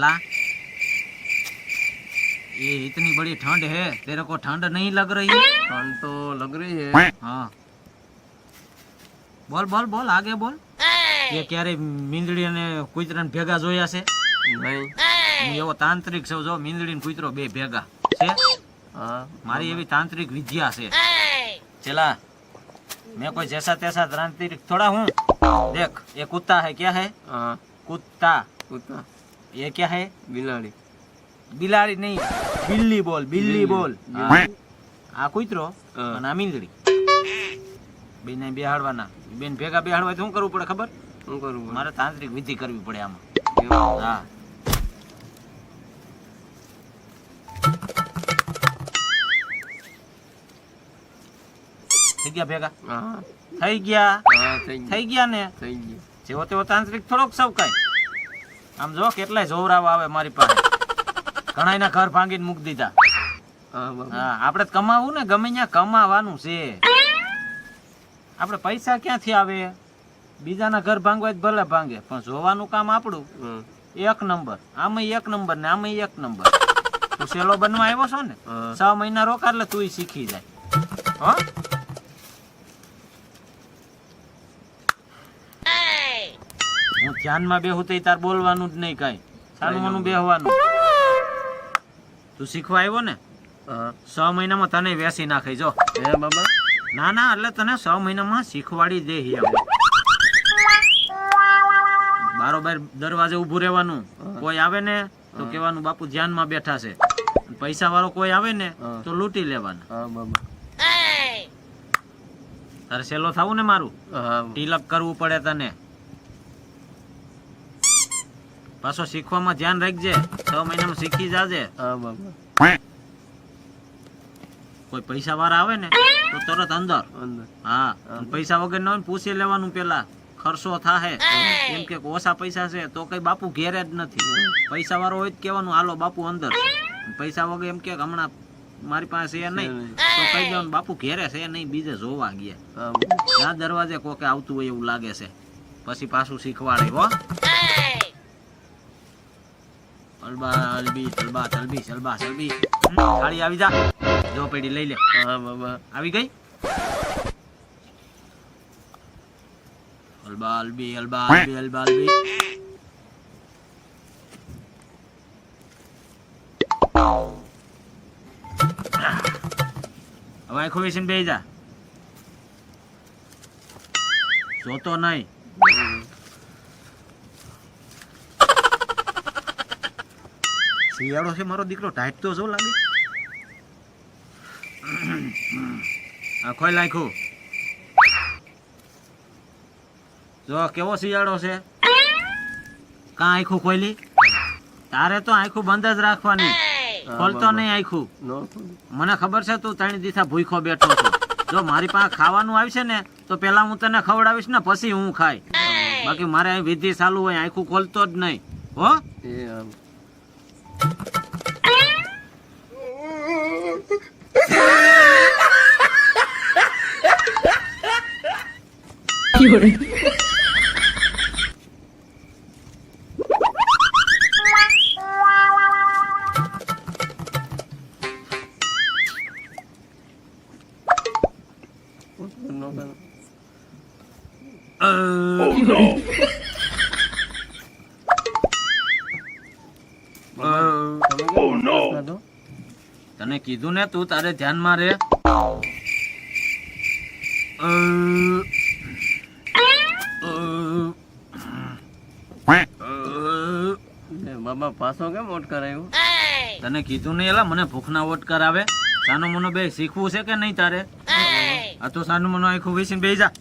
चला ये इतनी बड़ी ठंड है तेरे को ठंड नहीं लग रही ठंड तो लग रही है हाँ બોલ બોલ બોલ આગે બોલ એ ક્યારે મીંદડી અને કૂતરાને ભેગા જોયા છે नहीं હું એવો તાંત્રિક છું જો મીંદડી ને કૂતરો બે ભેગા છે हाँ મારી એવી તાંત્રિક વિદ્યા છે चला मैं कोई जैसा तैसा तांत्रिक थोड़ा हूँ देख ये कुत्ता है क्या है हाँ कुत्ता कुत्ता ये क्या है बिलाड़ी બિલાડી નહીં બિલ્લી બોલ બિલ્લી બોલ હા. આ કૂતરો હા. અને આ મીંદડી બેને બેહાડવાના બેન ભેગા બેહાડવા હોય તો શું કરવું પડે ખબર શું કરવું પડે? મારે તાંત્રિક વિધિ કરવી પડે આમાં એવું? હા થઈ ગયા ભેગા હા થઈ ગયા હા થઈ ગયું થઈ ગયા ને થઈ ગયું જેવો તેવો તાંત્રિક થોડોક સૌ કઈ આમ જો કેટલાય જોવરાવ આવે મારી પાસે. ઘણાયના ઘર ભાંગીને મૂકી દીધા. હા આપણે કમાવું ને ગમે ત્યાં કમાવાનું છે. આપણે પૈસા ક્યાંથી આવે? બીજાના ઘર ભાંગવા ભલે ભાંગે પણ જોવાનું કામ આપણું. એક નંબર. આમાં એક નંબર ને આમાં એક નંબર. તું સેલો બનવા આવ્યો છો ને. છ મહિના રોકા એટલે તું શીખી જાય. હો હું ધ્યાનમાં બેહું તો તાર બોલવાનું જ નહીં કાંઈ. સાનું બેહવાનું. તું શીખવા આવ્યો ને? છ મહિનામાં તને વેસી નાખી જો. હે બાબા? ના ના એટલે તને છ મહિનામાં શીખવાડી દે બારોબાર દરવાજે ઊભું રહેવાનું. કોઈ આવે ને તો કહેવાનું બાપુ ધ્યાનમાં બેઠા છે. પૈસા વાળો કોઈ આવે ને તો લૂંટી લેવાના. તારે સેલો થવું ને મારું? તિલક કરવું પડે તને. પાછો શીખવામાં ધ્યાન રાખજે. છ મહિનામાં શીખી જાજે. કોઈ પૈસા વાળા આવે ને તો તરત અંદર. હા પૈસા વગર ન હોય પૂછી લેવાનું પેલા. ખર્ચો થાહે. એમ કે ઓછા પૈસા છે તો કઈ બાપુ ઘેરે જ નથી. પૈસા વાળો હોય તો કેવાનું હાલો બાપુ અંદર. પૈસા વગર એમ કે હમણાં મારી પાસે એ નહીં. તો કહી દેવાનું બાપુ ઘેરે છે નહીં બીજે જોવા ગયા. ના દરવાજે કોકે આવતું હોય એવું લાગે છે. પછી પાછું શીખવાડે હો. અલબા અલબી તલબી સલબા સલબી હમ, થાળી આવી જા. જો પેડી લઈ લે. આવી ગઈ? અલબા અલબી અલબા અલબી અલબા અલબી હવે આખો વિશે બે જા. જોતો નહીં. શિયાળો છે મારો દીકરો. ટાઈટ તો જો લાગે. આ ખોઈ નાખ્યું. જો કેવો શિયાળો છે? કાં આખું ખોલી તારે તો આખું બંધ જ રાખવાની. ખોલતો નહીં આખું. મને ખબર છે તું ત્રણ દિશા ભૂખો બેઠો છું. જો મારી પાસે ખાવાનું આવશે ને તો પેલા હું તને ખવડાવીશ ને પછી હું ખાય બાકી મારે વિધિ ચાલુ હોય આખું ખોલતો જ નહીં. હો? ખાધો? તને કીધું ને તું તારે ધ્યાનમાં રે લે, બાબા પાછો કેમ ઓટ કરાયો? તને કીધું નહીં એલા મને ભૂખના વોટ કરાવે. સાનુ મનો બે શીખવું છે કે નહીં તારે? આ તો સાનુ મનો આખું વીસીને બેસી જા.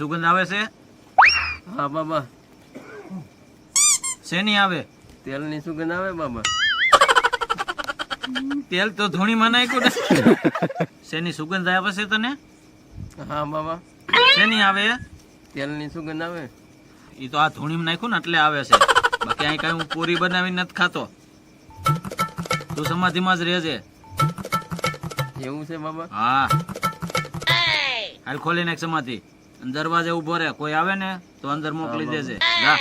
સુગંધ આવે છે? હા બાબા. શેની આવે? તેલની સુગંધ આવે બાબા. તેલ તો ધૂણીમાં નાખ્યું ને. શેની સુગંધ આવે છે તને? હા બાબા શેની આવે? તેલની સુગંધ આવે. એ તો આ ધૂણીમાં નાખ્યું ને એટલે આવે છે. બાકી અહીં કઈ હું પૂરી બનાવી નથી ખાતો. તું સમાધિમાં જ રહેજે. એવું છે બાબા હા. હાલ ખોલી નાખ સમાધિ. દરવાજે ઊભો રહે. કોઈ આવે ને તો અંદર મોકલી દેજે. જા.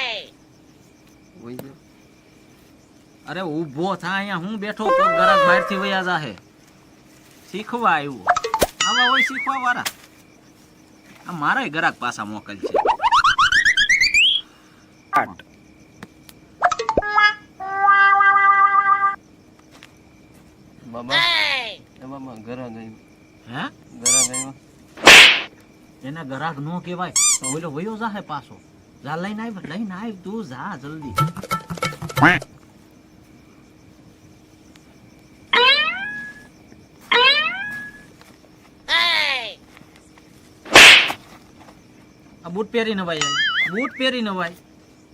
અરે ઊભો થા અહીંયા હું બેઠો તો ગરાક બહારથી વયા જાહે. શીખવા આવ્યો આવા હોય શીખવા વાળા આ મારાય ગરાક પાછા મોકલ છે. બાબા હે? ઘરે ગયું એને ગરાક નો કહેવાય. તો ઓલો વયો જાહે પાછો. જા લઈને આવ લઈને આવ તું જા જલ્દી. આ બૂટ પહેરી નવાય આય. બૂટ પહેરી નવાય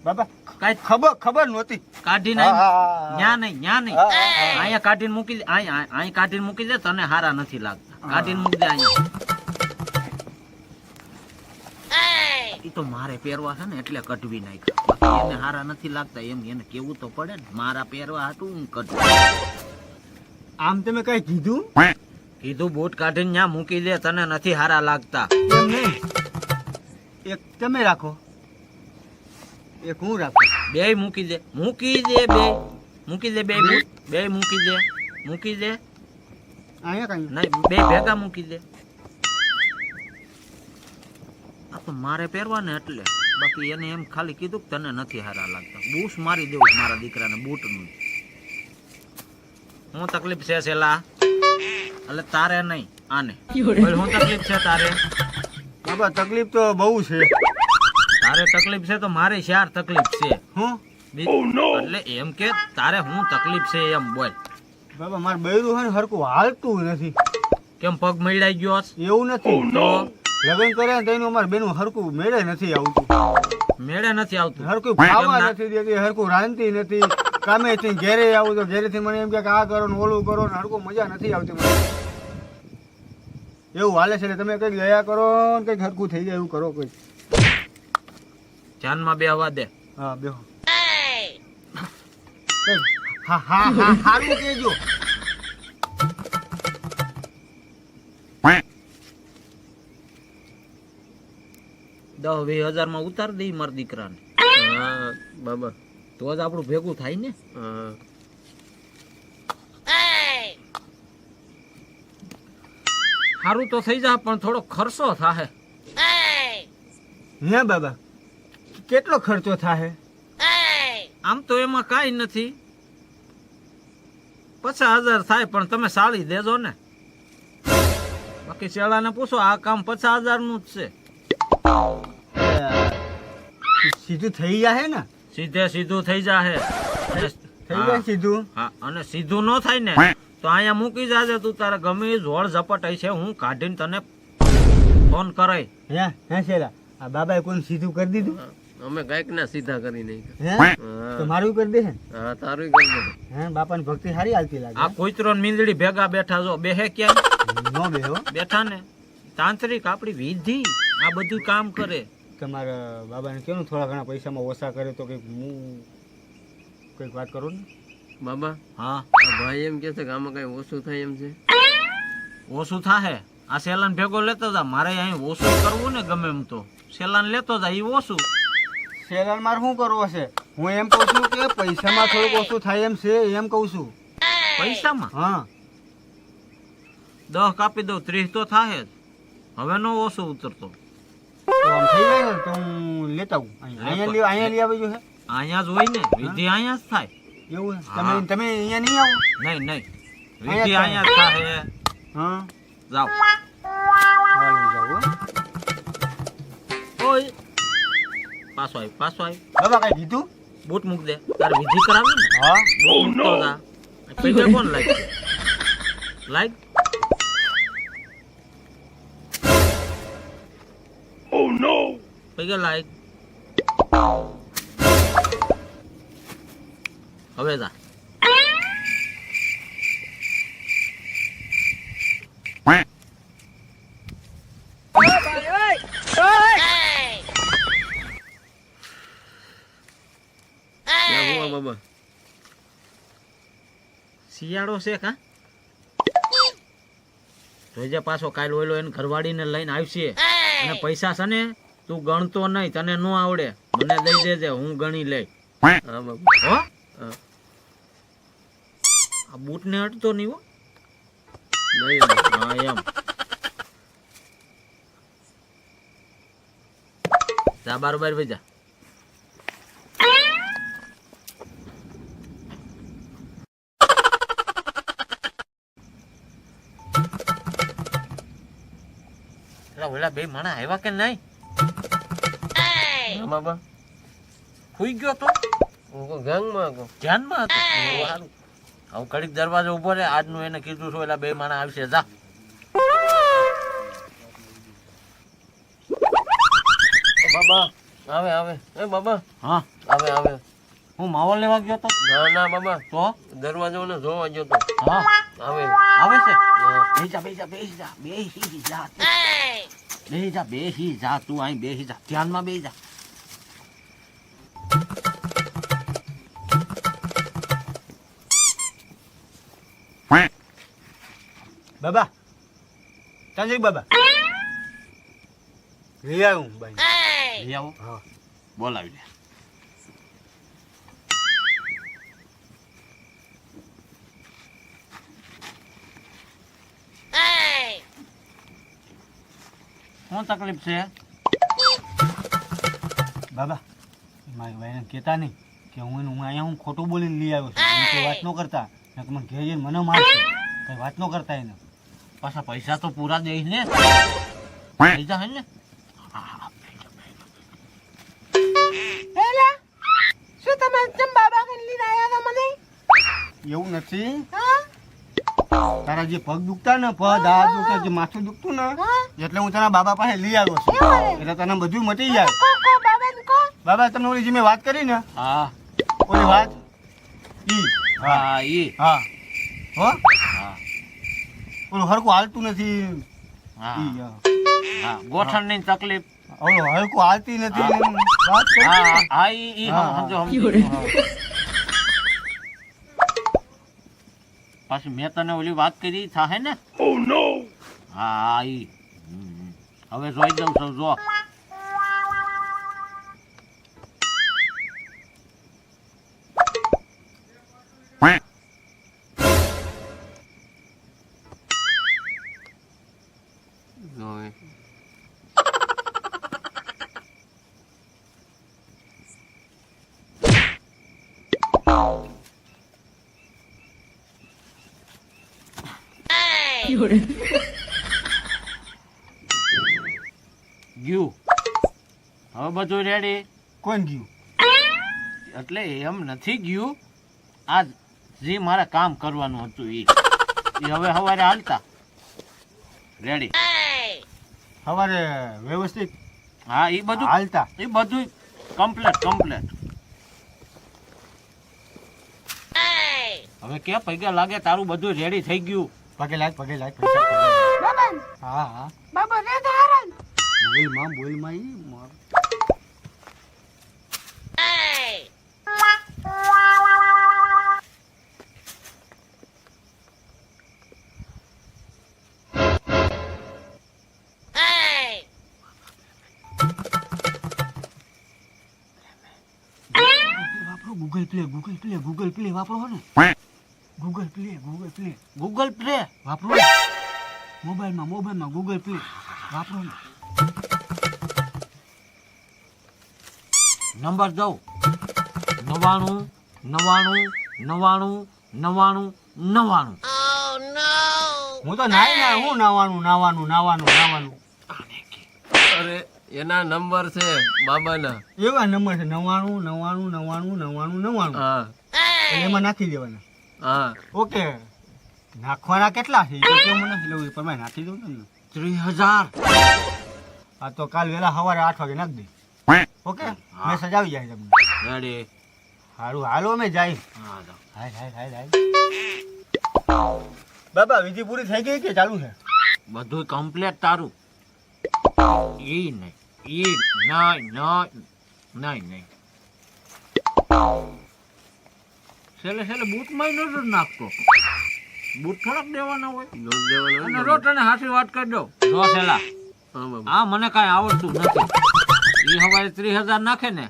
બાબા કાંઈ ખબર ખબર નહોતી. હા, હા. ન્યા નહીં ન્યા નહીં. અહીંયા કાઢીને મૂકી દે અહીંયા અહીં કાઢીને મૂકી દે તને હારા નથી લાગતા. કાઢીને મૂકી દે અહીંયા. ઈ તો મારે પહેરવા છે ને એટલે કઢવી નાખ્યા. એને હારા નથી લાગતા એમ એને કેવું તો પડે ને મારા પહેરવા હતું હું કઢવી. આમ તમે કઈ કીધું? કીધું બૂટ કાઢીને ન્યા મૂકી દે તને નથી હારા લાગતા. એમ નહીં. એક તમે રાખો. એક હું રાખું. બે મૂકી દે. મૂકી દે બે. મૂકી દે બે બે. મૂકી દે. મૂકી દે. અહીંયા કઈ નહીં બે ભેગા મૂકી દે. મારે પહેરવા ને એટલે. બાકી એને એમ ખાલી કીધું કે તને નથી હારા લાગતા. બૂસ મારી દેવું મારા દીકરાને બૂટનું. હું તકલીફ છે સેલા એટલે તારે નહીં આને. હું તકલીફ છે તારે? બાબા તકલીફ તો બહુ છે. તારે તકલીફ છે તો મારે શાર તકલીફ છે. હું? એટલે એમ કે તારે હું તકલીફ છે એમ બોલ. બાબા મારે બૈરું છે ને હરકું હાલતું નથી. કેમ પગ મળાઈ ગયો એવું નથી. તો લગ્ન કર્યા ને તેનું અમારે બેનું હરકું મેળે નથી આવતું. મેળે નથી આવતું. હરકું ખાવા નથી દેતી હરકું રાંધતી નથી. કામે થી ઘેરે આવું તો ઘેરેથી મને એમ કે કે આ કરો ને ઓલું કરો ને હરકું મજા નથી આવતી મને. એવું હાલે છે તમે કંઈક દયા કરો ને કંઈક હરકું થઈ જાય એવું કરો કોઈ. ધ્યાનમાં બે હવા દે. હા બે હા હા હા સારું કેજો દસ વીસ હજારમાં ઉતાર દઈ મારા દીકરાને. હા બાબા. તો જ આપણું ભેગું થાય ને. હા. સારું તો થઈ જાય પણ થોડો ખર્ચો થાય હે બાબા કેટલો ખર્ચો થાય આમ તો એમાં કાંઈ નથી. પચાસ હજાર થાય પણ તમે સાળી દેજો ને. બાકી શેલાને પૂછો આ કામ પચાસ હજારનું જ છે. સીધું થઈ જાય ને? સીધે સીધું થઈ જાહે. થઈ જાય સીધું? હા અને સીધું ન થાય ને. તો અહીંયા મૂકી જાજે તું તારે ગમે એ જોડ ઝપટ હશે હું કાઢીને તને ફોન કરાય. હે હે આ બાબાએ કોઈ સીધું કરી દીધું? અમે કંઈક ના સીધા કરી નહીં તો મારું કરી દે હા તારું કરી દે હે બાપાની ભક્તિ સારી હાલતી લાગે. આ કોઈતરો ને મીંદડી ભેગા બેઠા જો બેહે ક્યાં? નો બેહો બેઠા ને. તાંત્રિક આપણી વિધિ આ બધું કામ કરે. તમારા બાબાને કેવું થોડા ઘણા પૈસામાં ઓછા કરે તો કંઈક હું કંઈક વાત કરું ને? બાબા? હા. ભાઈ એમ કે છે કે આમાં કઈ ઓછું થાય એમ છે? ઓછું થાહે. આ સેલાન ભેગો લેતો જા. મારે અહીં ઓછું કરવું ને ગમે એમ તો. સેલાન લેતો જા એ ઓછું. સેલાન મારે શું કરવું હશે? હું એમ કહું છું કે પૈસામાં થોડુંક ઓછું થાય એમ છે એમ કહું છું. પૈસામાં? હા. દહ કાપી દઉં ત્રીસ તો થાહે જ. હવે નો ઓછું ઉતરતો. તો આમ થઈ જાય ને તો હું લેતા આવું. અહીંયા અહીંયા લઈ અહીંયા લઈ આવી છે અહીંયા જ હોય ને. વિધિ અહીંયા જ થાય. એવું છે? હા. તમે તમે અહીંયા નહીં આવો નહીં નહીં વિધિ અહીંયા અહીંયા જ થાય હા જાઓ હાલ હું જાઉં હો. ઓય પાછો આવી પાછો આવી બાબા કઈ કીધું બૂટ મૂક દે તારે વિધિ કરાવી ને હા બૂટ મૂકતો જા પૈસે કોણ લાગ લાગ પૈસા લાગ હવે જા હુવા બાબા. શિયાળો છે કા? જોઈજે પાછો કાલ ઓયલો એને ઘરવાળીને લઈને આવશે. અને પૈસા છે ને તું ગણતો નહીં તને ન આવડે. મને દઈ દેજે હું ગણી લઈ. હા બાબુ. હા? આ બૂટને અડતો નહીં હો. નહીં હા એમ. જા બાર બાર ભાઈ જા. ઓલા બે માણા આવ્યા કે નહીં? બાબા ગયો તો? ગંગમાં કહું ધ્યાનમાં હતો? સારું હવે કડીક દરવાજો ઊભો રહે આજનું એને કીધું છું એટલે બે માણા આવશે જા. બાબા આવે આવે. એ બાબા. હા. આવે આવે. હું માહોલ લેવા ગયો તો? ના ના બાબા. તો? દરવાજો ને જોવા ગયો તો. હા. આવે. આવે છે? હા. બેહી જા જા બેસી જા બેહી જા બેસી જા તું અહીં બેસી જા. ધ્યાનમાં બેસી જા. બાબા ચાંદી બાબા. લઈ આવું ભાઈ લઈ આવું. હા. બોલાવી દે શું તકલીફ છે? બાબા મારી ભાઈને કહેતા નહીં કે હું એનું હું અહીંયા હું ખોટું બોલીને લઈ આવ્યો છું. કોઈ વાત ન કરતા. નકર મને ઘેર જઈને મને મારશે. કઈ વાત ન કરતા એને. પાછા પૈસા તો પૂરા દઈશ ને. પૈસા હે ને? એવું નથી. તારા જે પગ દુખતા ને પગ હાથ દુખતા જે માથું દુખતું ને એટલે હું તારા બાબા પાસે લઈ આવ્યો છું. એટલે તને બધું મટી જાય. બાબા તમને ઓલી જે મેં વાત કરી ને? હા. ઓલી વાત? ઈ. હા હા ઈ. હા. હો? હા હરકું હાલતું નથી. હા. હા. ગોઠણની તકલીફ. ઓલું હરકું હાલતી નથી. વાત હા હા ઈ ઈ સમજો સમજો. પાછી મેં તને ઓલી વાત કરી થાહે ને? હા હા ઈ. હવે જોઈ દઉં છું જો. ગયું. હવે બધું રેડી કોણ ગયું? એટલે એમ નથી ગયું. આ જે મારે કામ કરવાનું હતું એ હવે સવારે હાલતા. રેડી સવારે વ્યવસ્થિત હા એ બધું હાલતા. એ બધું કમ્પ્લેટ કમ્પ્લેટ હવે કે પગે લાગે તારું બધું રેડી થઈ ગયું. પગે લાગ પગે લાગ પૈસા પગે લાગ. હા ધારણ બોલમાં બોલમાં ઈ માર. વાપરો Google Play Google Play Google Play વાપરો ને. Google Play Google Play Google Play વાપરો મોબાઈલમાં મોબાઈલમાં ગૂગલ પ્લે વાપરો નંબર દઉં. નવાણું નવાણું નવાણું નવાણું નવાણું હું તો નાઈ ના હું નાવાનું નાવાનું નાવાનું નાવાનું અરે એના નંબર છે બાબાના. એવા નંબર છે નવાણું નવાણું નવાણું નવાણું નવાણું હા. એમાં નાખી દેવાના. હા. ઓકે. નાખવાના કેટલા છે? તો કેવું મને એ પ્રમાણે નાખી દઉં ને. ત્રીસ હજાર. આ તો કાલ વેલા સવારે આઠ વાગે નાખી દે. ઓકે? મેસેજ આવી જાય તમને. રેડી સારું હાલો અમે જાય. હા. હાય હાય હાય હાય. બાબા વિધિ પૂરી થઈ ગઈ કે ચાલુ છે? બધું કમ્પ્લેટ તારું. એ નહીં એ નહીં નહીં નહીં નહીં. છેલ્લે છેલ્લે બૂટમાં નજર નાખતો. બૂટ થોડાક દેવાના હોય. અને રોટ અને ને હાથી વાત કરી દો જો છેલ્લા. હા આ મને કાંઈ આવડતું નથી. એ હવારે ત્રીસ હજાર નાખે ને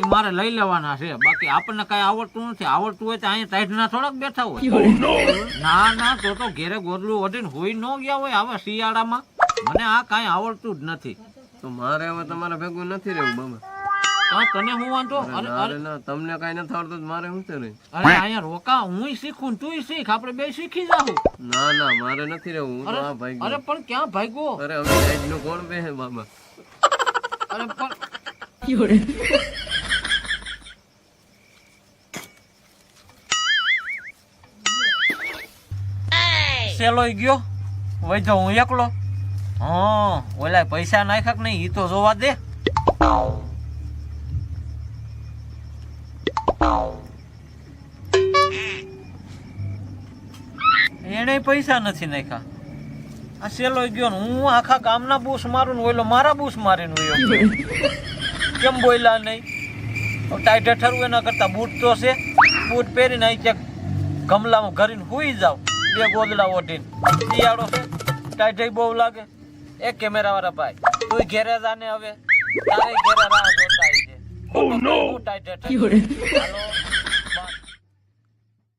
એ મારે લઈ લેવાના છે. બાકી આપણને કાંઈ આવડતું નથી. આવડતું હોય તો અહીંયા ટાઈટના થોડાક બેઠા હોય. ના ના તો તો ઘેરે ગોદલું વટીને હોઈ ન ગયા હોય આવા શિયાળામાં. મને આ કાંઈ આવડતું જ નથી. તો મારે હવે તમારે ભેગું નથી રહેવું બાબા. હા તને હું વાંધો? અરે ના ના તમને કઈ નથી આવડતું તો મારે શું છે અરે અહીંયા રોકા હું શીખું તું તુંય શીખ આપણે બે શીખી જાહું. ના ના મારે નથી રહેવું હું આ ભાઈ અરે પણ ક્યાં ભાગ્યો? અરે હવે સાઈડનું કોણ બેહે બાબા? અરે પણ સેલો ગયો. વૈજો હું એકલો. હા ઓલા પૈસા નાખ્યા કે નહીં એ તો જોવા દે. એને પૈસા નથી નાખ્યા. આ સેલો ગયો ને, હું આખા ગામના બૂસ મારું ને ઓલો મારા બૂસ મારીને વયો કેમ બોલ્યા નહીં? ટાઈટ ઠરવું એના કરતા બૂટ તો છે. બૂટ પહેરીને અહીં ક્યાંક ગમલામાં ઘરીને હુઈ જાવ બે ગોદડા ઓઢીને. શિયાળો છે ટાઈટ બહુ લાગે. એ કેમેરા વાળા ભાઈ, તું ઘેરે જાને હવે. તારે ઘેરે રાહ જોતા છે ટાઈટ હાલો